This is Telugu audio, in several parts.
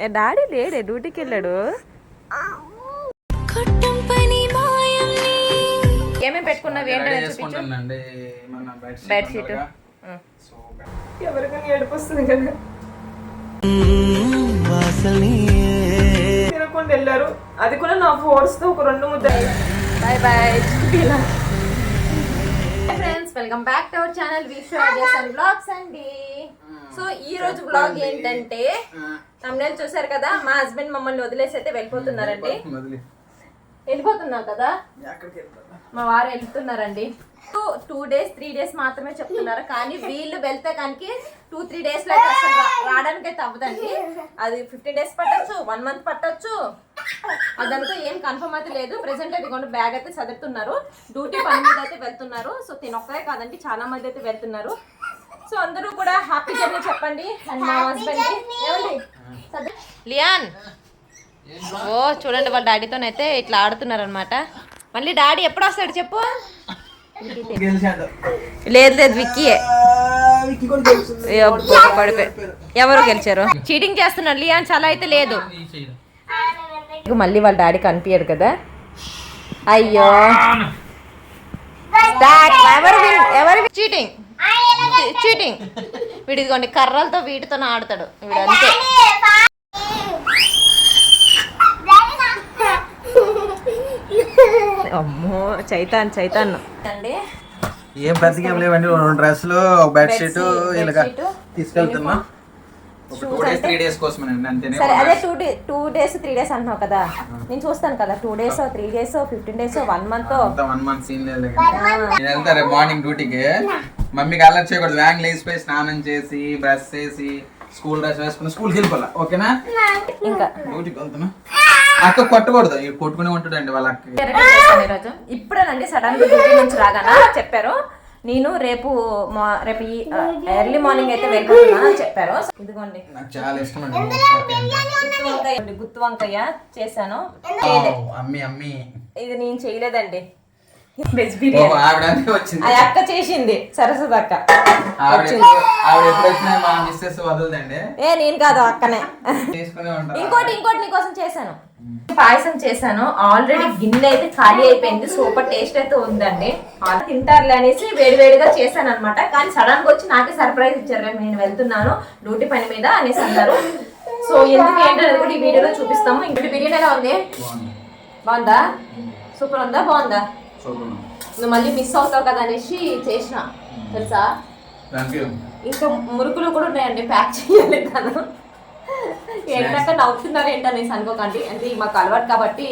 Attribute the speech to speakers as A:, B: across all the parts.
A: ఏ, డాడీ లేడే డ్యూటీకి వెళ్ళాడు. ఏమేమి పెట్టుకున్నావు? ఏంటో చూపించు.
B: చేసుకుంటానండి. మన బెడ్
A: బెడ్ షీట్
B: సో
A: ఎవరికైనా ఏడుపు వస్తుంది కదా తినకుండా వెళ్ళారు. అది కూడా నా ఫోర్స్తో ఒక రెండు ముద్ద. Bye bye friends welcome back to our channel blogs అండి సో ఈ రోజు బ్లాగ్ ఏంటంటే తమిళ చూసారు కదా మా హస్బెండ్ మమ్మల్ని వదిలేసి అయితే వెళ్ళిపోతున్నారండి. వెళ్ళిపోతున్నావు కదా? మా వారు వెళ్తున్నారండి. Two two days three days మాత్రమే చెప్తున్నారు. కానీ వీళ్ళు వెళ్తే కనుక టూ త్రీ డేస్లో అయితే అసలు రావడానికి అయితే అవ్వదండి అది ఫిఫ్టీన్ డేస్ పట్టొచ్చు వన్ మంత్ పట్టొచ్చు. అదంతా ఏం కన్ఫర్మ్ అయితే లేదు. ప్రెసెంట్ అది కొన్ని బ్యాగ్ అయితే చదువుతున్నారు డ్యూటీ పని మీద అయితే వెళ్తున్నారు. సో తినొక్కరే కాదండి చాలా మంది అయితే వెళ్తున్నారు. సో అందరూ కూడా హ్యాపీ జర్నీ చెప్పండి. అండ్ మా హస్బెండ్ లియాన్ ఓ చూడండి వాళ్ళ డాడీతోనైతే ఇట్లా ఆడుతున్నారు అనమాట మళ్ళీ డాడీ ఎప్పుడు వస్తాడు చెప్పు? లేదు లేదు విక్కీయే. పడిపోయి. ఎవరు గెలిచారు? చీటింగ్ చేస్తున్నాడు లియాన్స్ చాలా అయితే లేదు. మళ్ళీ వాళ్ళ డాడీ కనిపించాడు కదా. అయ్యో. ఎవరు చీటింగ్. చీటింగ్. వీడిదిగోండి కర్రలతో వీటితో ఆడతాడు. వీడు అంతే. అమ్మో చైతాన్ చైతాన్. అండి
B: ఏం ఏం లేవండి రెండు డ్రెస్సులు ఒక బెడ్ షీట్ ఇలాగా
A: bedsheet,
B: తీసుకెళ్తున్నా. ఒక టూ డేస్ త్రీ డేస్ కోసమేనండి అంతేనే
A: సరే అదే two day two days three days అంటున్నావు కదా. నేను చూస్తాను కదా two days three days fifteen days one month
B: one month scene లేదు నేను వెళ్తా రేపు మార్నింగ్ డ్యూటీకి మమ్మీకి అలర్ట్ చేయకూడదు. వ్యాంగ్ లేచిపోయి స్నానం చేసి బ్రష్ చేసి స్కూల్ డ్రెస్ వేసుకుని స్కూల్కి వెళ్ళిపోలా ఓకేనా?
A: ఇంకా.
B: డ్యూటీకి వెళ్తున్నా. అక్క కొట్టకూడదు. ఇవి కొట్టుకునే ఉంటాడండి వాళ్ళ అక్క
A: ఈరోజు? ఇప్పుడేనండి సడన్గా డ్యూటీ నుంచి రాగానే? చెప్పారు. నేను రేపు మా- రేపు ఎర్లీ మార్నింగ్ అయితే వెళ్ళిపోతున్నా అని చెప్పారు. ఇదిగోండి.
B: నాకు చాలా ఇష్టం అండి.
A: గుత్తి వంకాయ అండి, గుత్తి వంకాయ చేశాను. చేయలే.
B: అమ్మి అమ్మి.
A: ఇది నేను చేయలేదండి. వెజ్ బిర్యానీ
B: వచ్చింది.
A: ఆ అక్క చేసింది. సరస్వతి అక్క
B: ఆవిడ ఎప్పుడు- ఆవిడ ఎప్పుడు వచ్చినా మా మిస్సెస్ వదలదండి.
A: ఏ నేను కాదు అక్కనే. ఇంకోటి ఇంకోటి నీకోసం చేశాను. పాయసం చేశాను. ఆల్రెడీ గిన్నె అయితే ఖాళీ అయిపోయింది. సూపర్ టేస్ట్ అయితే ఉందండి. తింటారులే అనేసి వేడివేడిగా చేశాను అనమాట కానీ సడన్గా వచ్చి నాకే సర్ప్రైజ్ ఇచ్చారు నేను వెళ్తున్నాను డ్యూటీ పని మీద అనేసి అన్నారు. సో ఎందుకు ఏంటనేది కూడా ఈ వీడియోలో చూపిస్తాము. ఇంకోటి బిర్యానీ ఎలా ఉంది?
B: బాగుంది.
A: సూపర్ ఉందా? బాగుందా? నువ్వు మళ్ళీ మిస్ అవుతావు కదా అనేసి చేసిన తెలుసా? ఇంకా మురుకులు కూడా ఉన్నాయండి ప్యాక్ చేయాలి తను. ఏంటంటే నవ్వుతున్నారు ఏంటనేసి అనుకోకండి. అంటే మాకు అలవాటు కాబట్టి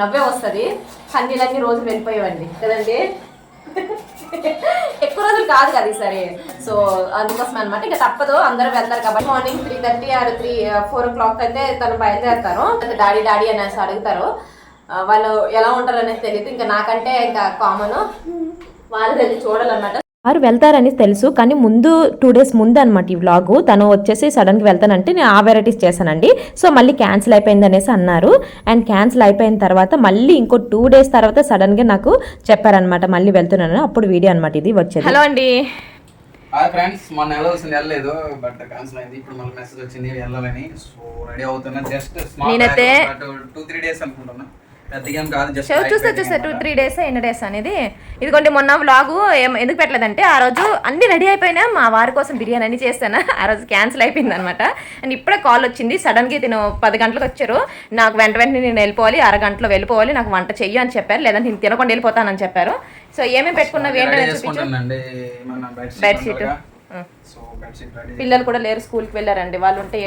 A: నవ్వే వస్తుంది. కన్నీళ్ళన్నీ రోజులు వెళ్ళిపోయేవండి కదండి? ఎక్కువ రోజులు కాదు కదా ఈసారి. సో అందుకోసం అనమాట ఇంకా తప్పదు అందరూ వెళ్తారు కాబట్టి morning three thirty or three four o'clock అయితే తను బయలుదేరుతారు. డాడీ డాడీ అనేసి అడుగుతారు. వాళ్ళు ఎలా ఉంటారు అనేది తెలియదు ఇంకా నాకంటే ఇంకా కామన్ వాళ్ళు వెళ్ళి చూడాలన్నమాట.
C: వారు వెళ్తారని తెలుసు కానీ ముందు టూ డేస్ ముందు అనమాట ఈ వ్లాగ్ తను వచ్చేసి సడన్గా వెళ్తానంటే నేను ఆ వెరైటీస్ చేశానండి. సో మళ్ళీ క్యాన్సిల్ అయిపోయింది అనేసి అన్నారు. అండ్ క్యాన్సిల్ అయిపోయిన తర్వాత మళ్ళీ ఇంకో టూ డేస్ తర్వాత సడన్గా నాకు చెప్పారనమాట మళ్ళీ వెళ్తున్నాను అప్పుడు వీడియో అనమాట ఇది వచ్చేది.
A: హలో అండి.
B: ఫ్రెండ్స్ మొన్న వెళ్ళాల్సింది వెళ్ళలేదు బట్ క్యాన్సిల్ అయింది. ఇప్పుడు మళ్ళీ మెసేజ్ వచ్చింది వెళ్ళాలని. సో రెడీ అవుతున్నా. జస్ట్
A: నేనైతే-
B: టూ త్రీ డేస్ అనుకుంటున్నా.
A: చూస్తే చూస్తే టూ త్రీ డేస్ ఎన్ని డేస్ అనేది? ఇదిగోండి మొన్న వ్లాగు ఏం ఎందుకు పెట్టలేదంటే ఆ రోజు అన్ని రెడీ అయిపోయినా మా వారి కోసం బిర్యానీ అన్ని చేస్తాను. ఆ రోజు క్యాన్సిల్ అయిపోయింది అనమాట అండ్ ఇప్పుడే కాల్ వచ్చింది సడన్గా తిను పది గంటలకు వచ్చారు. నాకు వెంట వెంటనే నేను వెళ్ళిపోవాలి అరగంటలో వెళ్ళిపోవాలి నాకు వంట చెయ్యి అని చెప్పారు. లేదంటే నేను తినకుండా వెళ్ళిపోతానని చెప్పారు. సో ఏమేమి పెట్టుకున్నావు
B: రెడీ
A: ఏంటని పిల్లలు కూడా లేరు స్కూల్కి వెళ్ళారండి. వాళ్ళు ఉంటే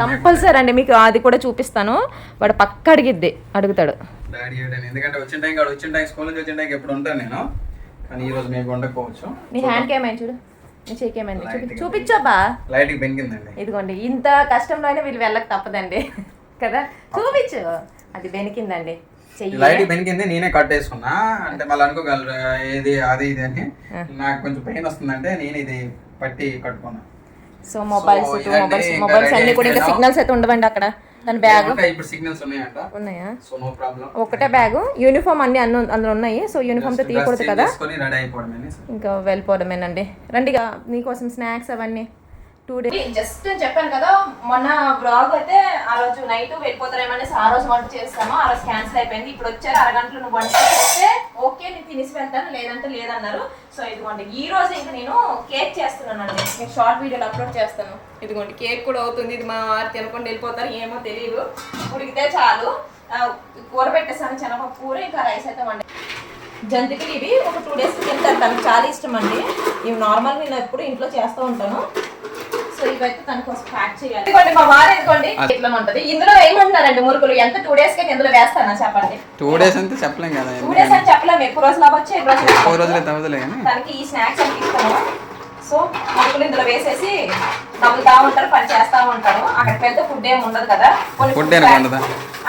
B: కంపల్సరీ
A: అండి మీకు అది కూడా చూపిస్తాను. వాడు పక్క అడిగిద్ది అడుగుతాడు.
B: ఎందుకంటే వచ్చిన టైం వచ్చిన టైం స్కూల్ నుంచి వచ్చిన టైంకి ఎప్పుడు ఉంటాను నేను. కానీ ఈ రోజు మేము ఉండకపోవచ్చు
A: నీ హ్యాండ్కి ఏమైంది చూడు. నీ చేయికి ఏమైంది? చూపి చూపించోబా
B: లైట్కి బెనికిందండి.
A: ఇదిగోండి ఇంత కష్టంలో అయినా వీళ్ళు వెళ్ళక తప్పదండి. కదా? చూపించు. అది బెనికిందండి.
B: లైట్ బెనికింది నేనే కట్ వేసుకున్నా అంటే మళ్ళీ అనుకోగలరు ఏది అది ఇది అని. నాకు కొంచెం పెయిన్ వస్తుందంటే నేను ఇది పట్టి కట్టుకున్నా.
A: సో మొబైల్స్ మొబైల్స్ మొబైల్స్ అన్ని కూడా ఇంకా. సిగ్నల్స్ అయితే ఉండవండి అక్కడ. తన బ్యాగ్.
B: ఇప్పుడు సిగ్నల్స్ ఉన్నాయంట.
A: ఉన్నాయా?
B: So no problem.
A: ఒకటే బ్యాగ్. యూనిఫామ్ అన్ని అన్ని అందులో ఉన్నాయి. సో యూనిఫామ్తో తీయకూడదు కదా. ఇంకా వెళ్ళిపోవడమేనండి. రండిగా నీకోసం స్నాక్స్ అవన్నీ.
C: టూ డే
A: జస్ట్ చెప్పాను కదా మొన్న బ్లాగ్ అయితే ఆ రోజు నైట్ వెళ్ళిపోతారేమనేసి ఆ రోజు వంట చేస్తాము ఆ రోజు క్యాన్సిల్ అయిపోయింది. ఇప్పుడు వచ్చారు అరగంటలో నువ్వు వంట చేస్తే ఓకే నేను తినేసి వెళ్తాను లేదంటే లేదన్నారు. సో ఇదిగోండి ఈ రోజు ఇంకా నేను కేక్ చేస్తున్నానండి. మీకు షార్ట్ వీడియోలు అప్లోడ్ చేస్తాను. ఇదిగోండి కేక్ కూడా అవుతుంది. ఇది మా వారు తినకుండా వెళ్ళిపోతారు ఏమో తెలియదు ఉడికితే చాలు. కూర పెట్టేసాను శనగపప్పు కూర ఇంకా రైస్ అయితే వండి జంతికలు ఇవి ఒక టూ డేస్ తింటారు తనకు చాలా ఇష్టం అండి. ఇవి నార్మల్ నేను ఎప్పుడు ఇంట్లో చేస్తూ ఉంటాను. సో ఇవైతే తన కోసం ప్యాక్ చేయాలి. ఇదిగోండి మా వారు ఇదిగోండి. ఇట్లా ఉంటది. ఇందులో ఏమంటున్నారండి మురుకులు? ఎంత టూ డేస్కి ఇందులో వేస్తానా చెప్పండి?
B: టూ డేస్ అంతే చెప్పలేం కదా
A: టూ డేస్ అని చెప్పలేము ఎక్కువ రోజులు అవ్వచ్చు ఎక్కువ రోజులు
B: ఎక్కువ. రోజులే తవ్వదులే కానీ.
A: తనకి ఈ స్నాక్స్ అని సో మురుకులు ఇందులో వేసేసి నవ్వుతా ఉంటారు పని చేస్తా ఉంటారు. అక్కడికి వెళ్తే ఫుడ్ ఏమి ఉండదు కదా.
B: ఉండదా?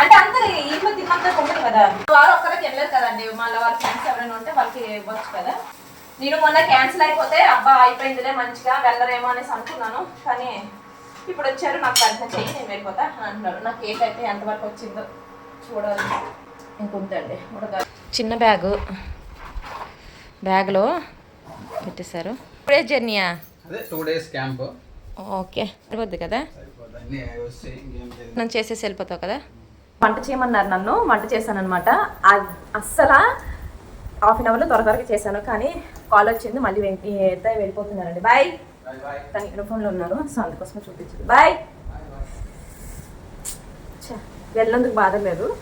A: అంటే అంత ఇంట్లో తిన్నంత ఉండదు కదా. వారు ఒక్కరికి వెళ్ళలేదు కదండి. మళ్ళీ వాళ్ళ ఫ్రెండ్స్ ఎవరైనా ఉంటే వాళ్ళకి ఇవ్వచ్చు కదా. నేను మొన్న క్యాన్సిల్ అయిపోతే అబ్బా అయిపోయిందిలే మంచిగా వెళ్ళరేమో అనేసి అనుకున్నాను. కానీ ఇప్పుడు వచ్చారు నాకు ప్రయత్నం చెయ్యి నేను వెళ్ళిపోతా అని అంటున్నారు. నా కేక్ అయితే ఎంతవరకు వచ్చిందో చూడాలి. ఇంకొద్దండి
C: చిన్న బ్యాగు. బ్యాగ్లో పెట్టేశారు. ఇప్పుడే జర్నీయా
B: అదే టూ డేస్ క్యాంప్.
C: ఓకే. సరిపోద్ది కదా? నన్ను చేసేసి వెళ్ళిపోతావు కదా?
A: వంట చేయమన్నారు నన్ను వంట చేశాను అనమాట అస్సలు హాఫ్ అన్ అవర్లో త్వర త్వరగా చేశాను. కానీ కాల్ వచ్చింది మళ్ళీ వెంట- అయితే వెళ్ళిపోతున్నారండి. బాయ్. తను యూనిఫామ్లో ఉన్నారు సో అందుకోసం చూపించింది. బాయ్. ఛ, వెళ్ళేందుకు బాధ లేదు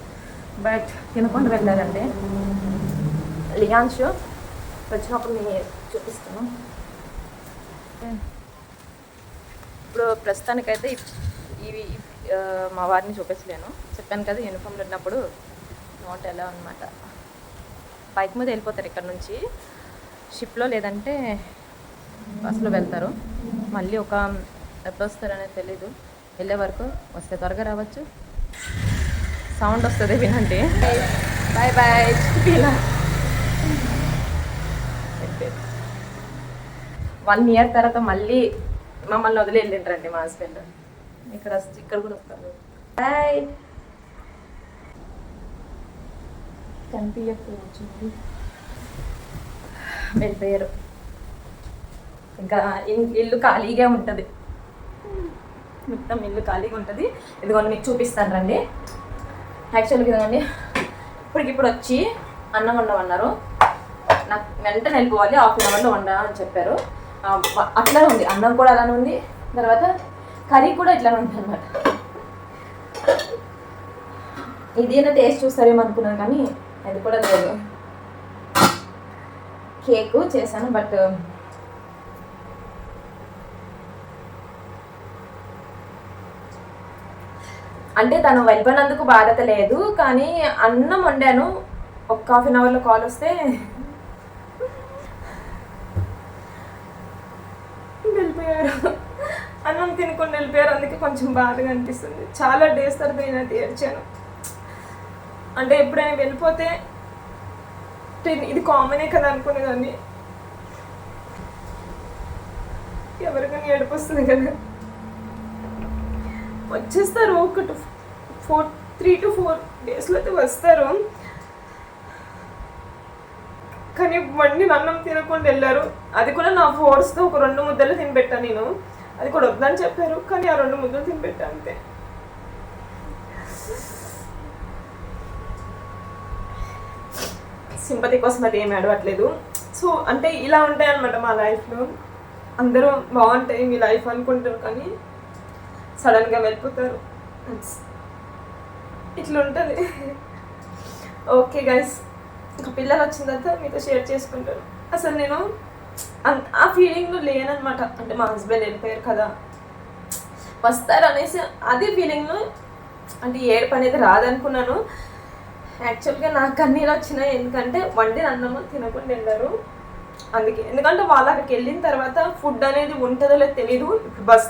A: బట్ తినకుండా వెళ్ళారండి. లియాన్షు వచ్చినప్పుడు నేను చూపిస్తాను. ఇప్పుడు ప్రస్తుతానికైతే ఇవి మా వారిని చూపించలేను. చెప్పాను కదా యూనిఫామ్లో ఉన్నప్పుడు నోట్ ఎలా అనమాట బైక్ మీద వెళ్ళిపోతారు ఇక్కడ నుంచి. షిప్లో లేదంటే బస్సులో వెళ్తారు. మళ్ళీ ఒక ఎప్పుడు వస్తారనేది తెలీదు. వెళ్ళే వరకు వస్తే త్వరగా రావచ్చు. సౌండ్ వస్తుంది వినండి. బాయ్ బాయ్ ఇలా వన్ ఇయర్ తర్వాత మళ్ళీ మమ్మల్ని వదిలి వెళ్ళిండ్రండి మా హస్బెండ్ ఇక్కడ వస్తే ఇక్కడ కూడా వస్తారు. బాయ్ కనిపించకపోవచ్చు వెళ్ళిపోయారు. ఇంకా ఇల్లు ఖాళీగా ఉంటుంది. మొత్తం ఇల్లు ఖాళీగా ఉంటుంది. ఇదిగోండి మీకు చూపిస్తాను రండి. యాక్చువల్గా ఇదిగోండి ఇప్పటికిప్పుడు వచ్చి అన్నం వండమన్నారు. నాకు వెంటనే వెళ్ళిపోవాలి హాఫ్ అన్ అవర్లో వండా అని చెప్పారు. అట్లానే ఉంది. అన్నం కూడా అలానే ఉంది. తర్వాత కర్రీ కూడా ఇట్లానే ఉంది అనమాట ఇదేనా టేస్ట్ చూస్తారేమో అనుకున్నాను కానీ అది కూడా లేదు. కేక్ చేశాను బట్ అంటే తను వెళ్ళిపోయినందుకు బాధ్యత లేదు కానీ అన్నం వండాను. ఒక హాఫ్ అన్ అవర్లో కాల్ వస్తే వెళ్ళిపోయారు. అన్నం తినకుండా వెళ్ళిపోయారు అందుకే కొంచెం బాధగా అనిపిస్తుంది. చాలా డేస్ తర్వాత నేను ఏడ్చాను. అంటే ఎప్పుడైనా వెళ్ళిపోతే ఇది- ఇది కామనే కదా అనుకునేదాన్ని. ఎవరికైనా ఏడుపు వస్తుంది కదా? వచ్చేస్తారు ఒక two four three to four డేస్లో అయితే వస్తారు. కానీ వండి అన్నం తినకుండా వెళ్ళారు. అది కూడా నా ఫోర్స్తో ఒక రెండు ముద్దలు తినిపెట్టాను నేను. అది కూడా వద్దని చెప్పారు. కానీ ఆ రెండు ముద్దలు తినిపెట్టాను అంతే. సింపతి కోసం అది ఏమి అడగట్లేదు సో అంటే ఇలా ఉంటాయి అనమాట మా లైఫ్లో. అందరూ బాగుంటాయి మీ లైఫ్ అనుకుంటారు కానీ సడన్గా వెళ్ళిపోతారు. ఇట్లా ఉంటుంది. ఓకే గైస్ ఇంకా పిల్లలు వచ్చిన తర్వాత మీతో షేర్ చేసుకుంటారు అసలు నేను ఆ ఫీలింగ్లో లేననమాట అంటే మా హస్బెండ్ వెళ్ళిపోయారు కదా. వస్తారు అనేసి అదే ఫీలింగ్లో అంటే ఏడుపు అనేది రాదనుకున్నాను. యాక్చువల్గా నాకు కన్నీళ్ళు వచ్చినాయి ఎందుకంటే వండిన అన్నము తినకుండా వెళ్ళారు అందుకే. ఎందుకంటే వాళ్ళు అక్కడికి వెళ్ళిన తర్వాత ఫుడ్ అనేది ఉంటుందో లేదో తెలీదు. బస్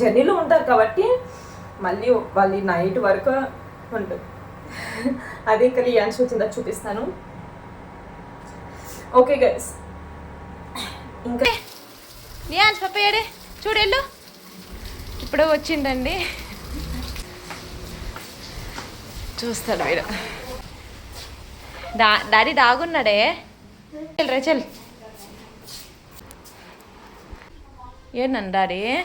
A: జర్నీలో ఉంటారు కాబట్టి మళ్ళీ వాళ్ళు నైట్ వరకు ఉంటుంది అదే ఇంకా లియాన్స్ వచ్చిందా చూపిస్తాను. Okay guys. ఇంకా
C: లియాన్స్ ఏడే? చూడెళ్ళు ఇప్పుడు వచ్చిందండి. చూస్తాడు వీడు డా డాడీ దాగున్నాడే? చెల్ రే డాడీ?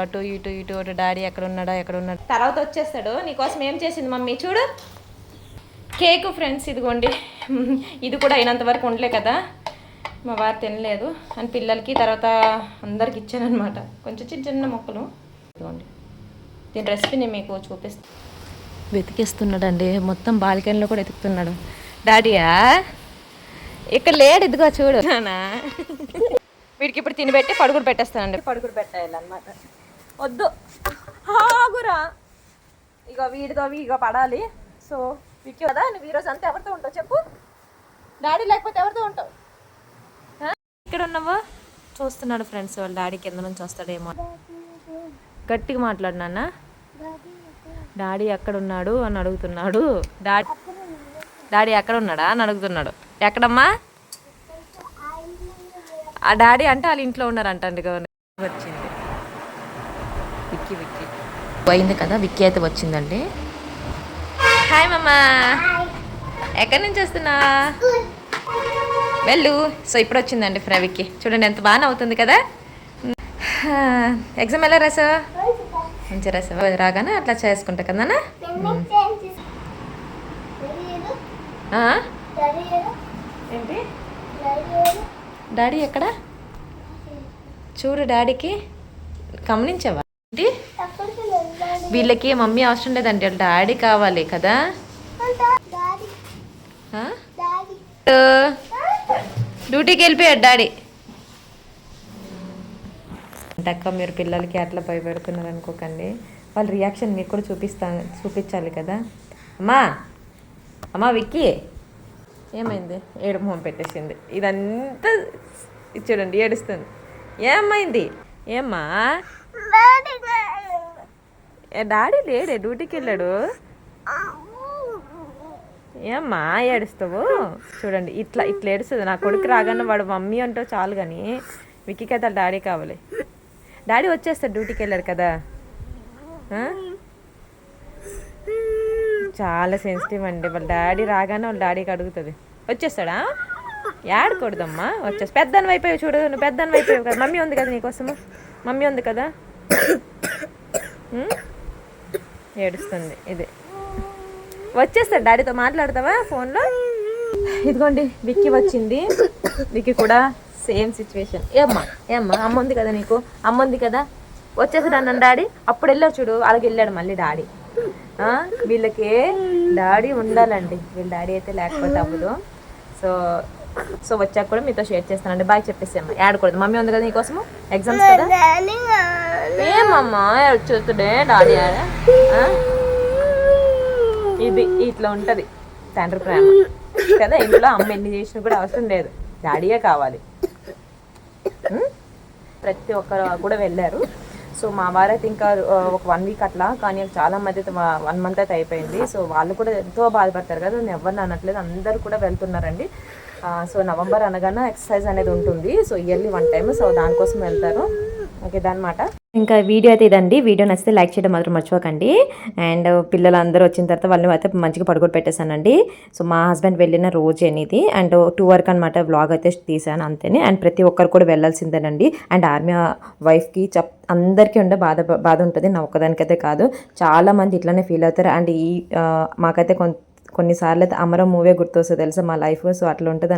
A: అటు ఇటు ఇటు అటు డాడీ ఎక్కడ ఉన్నాడా ఎక్కడ ఉన్నాడు తర్వాత వచ్చేస్తాడు. నీకోసం ఏం చేసింది మమ్మీ? చూడు. కేక్ ఫ్రెండ్స్ ఇదిగోండి. ఇది కూడా అయినంత వరకు ఉండలే కదా. మా వారు తినలేదు. అని పిల్లలకి తర్వాత అందరికి ఇచ్చానమాట కొంచెం చిన్న చిన్న మొక్కలు. ఇదిగోండి. దీని రెసిపీ నేను మీకు చూపిస్తాను వెతికిస్తున్నాడండి. మొత్తం బాల్కనీలో కూడా వెతుకుతున్నాడు. డాడీయా ఇక్కడ లేడు ఇదిగో చూడు. నానా? వీడికి ఇప్పుడు తినిపెట్టి పడుకుడు పెట్టేస్తానండి. పడుకుడు పెట్టేయాలన్నమాట. వద్దు. ఆగురా. ఇక వీడితో ఇక పడాలి. సో విక్కి కదా నువ్వు ఈరోజు అంతా ఎవరితో ఉంటావు చెప్పు. డాడీ లేకపోతే ఎవరితో ఉంటావు? ఇక్కడ ఉన్నావా? చూస్తున్నాడు ఫ్రెండ్స్ వాళ్ళ డాడీ కింద నుంచి వస్తాడేమో గట్టిగా మాట్లాడు నాన్న. డాడీ ఎక్కడ ఉన్నాడు అని అడుగుతున్నాడు. డాడీ డాడీ ఎక్కడ ఉన్నాడా అని అడుగుతున్నాడు. ఎక్కడమ్మా? ఆ డాడీ అంటే వాళ్ళ ఇంట్లో ఉన్నారంటండి గవర్నర్ వచ్చింది. విక్కీ విక్కీ. పోయింది కదా విక్కీ అయితే వచ్చిందండి. హాయ్ మమ్మా ఎక్కడి నుంచి వస్తున్నా వెళ్ళు. సో ఇప్పుడు వచ్చిందండి ఫ్రై విక్కి. చూడండి ఎంత బాగా అవుతుంది కదా. ఎగ్జామ్ ఎలా రాసా మంచి రాసా రాగానే అట్లా చేసుకుంటా కదా నాన్న? ఆ? ఏంటి? డాడీ ఎక్కడ? చూడు డాడీకి గమనించావా? ఏంటి? వీళ్ళకి మమ్మీ అవసరం లేదండి వాళ్ళ డాడీ కావాలి కదా? డ్యూటీకి వెళ్ళిపోయాడు డాడీ. అక్క మీరు పిల్లలకి అట్లా భయపెడుతున్నారు అనుకోకండి. వాళ్ళ రియాక్షన్ మీకు కూడా చూపిస్తా చూపించాలి కదా. అమ్మా అమ్మా విక్కీ. ఏమైంది? ఏడు మొహం పెట్టేసింది. ఇదంతా చూడండి ఏడుస్తుంది. ఏమైంది? ఏమ్మా? డాడీ లేడే డ్యూటీకి వెళ్ళాడు? ఏమ్మా ఏడుస్తావు? చూడండి ఇట్లా ఇట్లా ఏడుస్తుంది. నా కొడుకు రాగానే వాడు మమ్మీ అంటూ చాలు కానీ విక్కీకి అయితే డాడీ కావాలి. డాడీ వచ్చేస్తాడు డ్యూటీకి వెళ్ళారు కదా. చాలా సెన్సిటివ్ అండి. వాళ్ళ డాడీ రాగానే వాళ్ళ డాడీకి అడుగుతుంది. వచ్చేస్తాడా? ఏడకూడదమ్మా వచ్చేసి పెద్దని వైపు చూడు నువ్వు పెద్దని వైపు కదా. మమ్మీ ఉంది కదా నీకోసము? మమ్మీ ఉంది కదా? ఏడుస్తుంది ఇది. వచ్చేస్తాడు డాడీతో మాట్లాడతావా ఫోన్లో? ఇదిగోండి విక్కీ వచ్చింది. విక్కీ కూడా సేమ్ సిచ్యువేషన్. ఏమ్మా ఏమ్మా అమ్మ ఉంది కదా నీకు? అమ్మ ఉంది కదా? వచ్చేసాడు అన్న డాడీ. అప్పుడు వెళ్ళావు చూడు అలాగే వెళ్ళాడు మళ్ళీ డాడీ. వీళ్ళకే వీళ్ళకి డాడీ ఉండాలండి. వీళ్ళ డాడీ అయితే లేకపోతే అవ్వదు. సో సో వచ్చాక కూడా మీతో షేర్ చేస్తానండి. బాయ్ చెప్పేసి అమ్మ. ఏడకూడదు మమ్మీ ఉంది కదా నీకోసము? ఎగ్జామ్స్ కదా? ఏమమ్మా వచ్చేస్తుండే డాడీ ఆడ ఇది ఇట్లా ఉంటది. తండ్రి ప్రేమ. కదా ఇంట్లో అమ్మ ఎన్ని చేసినా కూడా అవసరం లేదు. డాడీయే కావాలి. Hmm? ప్రతి ఒక్కరు కూడా వెళ్ళారు. సో మా వారైతే ఇంకా ఒక వన్ వీక్ అట్లా కానీ చాలా మంది అయితే వన్ మంత్ అయితే అయిపోయింది. సో వాళ్ళు కూడా ఎంతో బాధపడతారు కదా నేను ఎవరిని అనట్లేదు అందరు కూడా వెళ్తున్నారండి. సో నవంబర్ అనగానే ఎక్సర్సైజ్ అనేది ఉంటుంది. So yearly one time so దానికోసం వెళ్తారు. ఓకే దానమాట. ఇంకా వీడియో అయితే ఇదండి. వీడియో నచ్చితే లైక్ చేయడం మాత్రం మర్చిపోకండి. అండ్ పిల్లలు అందరూ వచ్చిన తర్వాత వాళ్ళని అయితే మంచిగా పడుకొని పెట్టేశానండి. సో మా హస్బెండ్ వెళ్ళిన రోజు అనేది అండ్ టూ వరకు అనమాట వ్లాగ్ అయితే తీసాను అంతేనే. అండ్ ప్రతి ఒక్కరు కూడా వెళ్ళాల్సిందేనండి. అండ్ ఆర్మీ వైఫ్కి చెప్ అందరికీ ఉండే బాధ బాధ ఉంటుంది. నా ఒక్కదానికైతే కాదు. చాలా మంది ఇట్లానే ఫీల్ అవుతారు. అండ్ ఈ మాకైతే కొన్ కొన్నిసార్లు అయితే అమరం మూవీ గుర్తొస్తుంది తెలుసా? మా లైఫ్. సో అట్లా ఉంటుంది